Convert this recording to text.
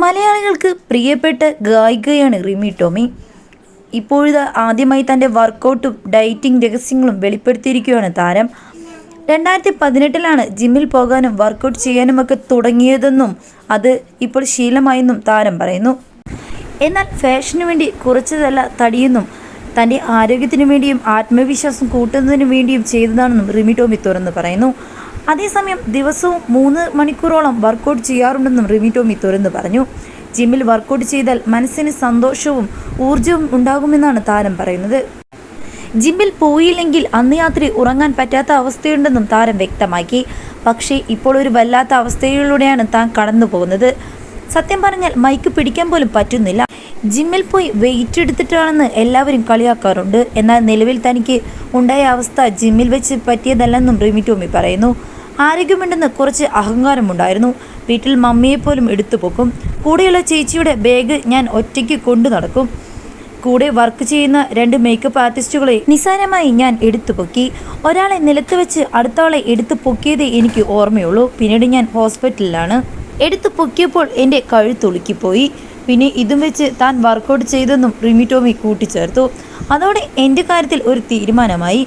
മലയാളികൾക്ക് പ്രിയപ്പെട്ട ഗായികയാണ് റിമി ടോമി. ഇപ്പോഴത്തെ ആദ്യമായി തന്റെ വർക്കൗട്ടും ഡയറ്റിംഗ് രഹസ്യങ്ങളും വെളിപ്പെടുത്തിയിരിക്കുകയാണ് താരം. രണ്ടായിരത്തി പതിനെട്ടിലാണ് ജിമ്മിൽ പോകാനും വർക്കൗട്ട് ചെയ്യാനുമൊക്കെ തുടങ്ങിയതെന്നും അത് ഇപ്പോൾ ശീലമായെന്നും താരം പറയുന്നു. എന്നാൽ ഫാഷന് വേണ്ടി കുറച്ചതല്ല തടിയെന്നും തന്റെ ആരോഗ്യത്തിനു വേണ്ടിയും ആത്മവിശ്വാസം കൂട്ടുന്നതിനു വേണ്ടിയും ചെയ്തതാണെന്നും റിമി ടോമി തുറന്നു പറയുന്നു. അതേസമയം ദിവസവും മൂന്ന് മണിക്കൂറോളം വർക്കൗട്ട് ചെയ്യാറുണ്ടെന്നും റിമി ടോമി തുറന്നു പറഞ്ഞു. ജിമ്മിൽ വർക്കൗട്ട് ചെയ്താൽ മനസ്സിന് സന്തോഷവും ഊർജവും ഉണ്ടാകുമെന്നാണ് താരം പറയുന്നത്. ജിമ്മിൽ പോയില്ലെങ്കിൽ അന്ന് രാത്രി ഉറങ്ങാൻ പറ്റാത്ത അവസ്ഥയുണ്ടെന്നും താരം വ്യക്തമാക്കി. പക്ഷേ ഇപ്പോൾ ഒരു വല്ലാത്ത അവസ്ഥയിലൂടെയാണ് താൻ കടന്നു പോകുന്നത്. സത്യം പറഞ്ഞാൽ മൈക്ക് പിടിക്കാൻ പോലും പറ്റുന്നില്ല. ജിമ്മിൽ പോയി വെയിറ്റ് എടുത്തിട്ടാണെന്ന് എല്ലാവരും കളിയാക്കാറുണ്ട്. എന്നാൽ നിലവിൽ തനിക്ക് ഉണ്ടായ അവസ്ഥ ജിമ്മിൽ വെച്ച് പറ്റിയതല്ലെന്നും റിമി ടോമി പറയുന്നു. ആരോഗ്യമുണ്ടെന്ന് കുറച്ച് അഹങ്കാരമുണ്ടായിരുന്നു. വീട്ടിൽ മമ്മിയെപ്പോലും എടുത്തു പൊക്കും. കൂടെയുള്ള ചേച്ചിയുടെ ബാഗ് ഞാൻ ഒറ്റയ്ക്ക് കൊണ്ടു നടക്കും. കൂടെ വർക്ക് ചെയ്യുന്ന രണ്ട് മേക്കപ്പ് ആർട്ടിസ്റ്റുകളെ നിസ്സാരമായി ഞാൻ എടുത്തു പൊക്കി. ഒരാളെ നിലത്ത് വെച്ച് അടുത്തയാളെ എടുത്തു പൊക്കിയതേ എനിക്ക് ഓർമ്മയുള്ളൂ. പിന്നീട് ഞാൻ ഹോസ്പിറ്റലിലാണ്. എടുത്തു പൊക്കിയപ്പോൾ എന്റെ കഴുത്തുളുക്കിപ്പോയി പിന്നെ ഇതും വെച്ച് താൻ വർക്കൗട്ട് ചെയ്തെന്നും റിമിറ്റോമി കൂട്ടിച്ചേർത്തു. അതോടെ എന്റെ കാര്യത്തിൽ ഒരു തീരുമാനമായി.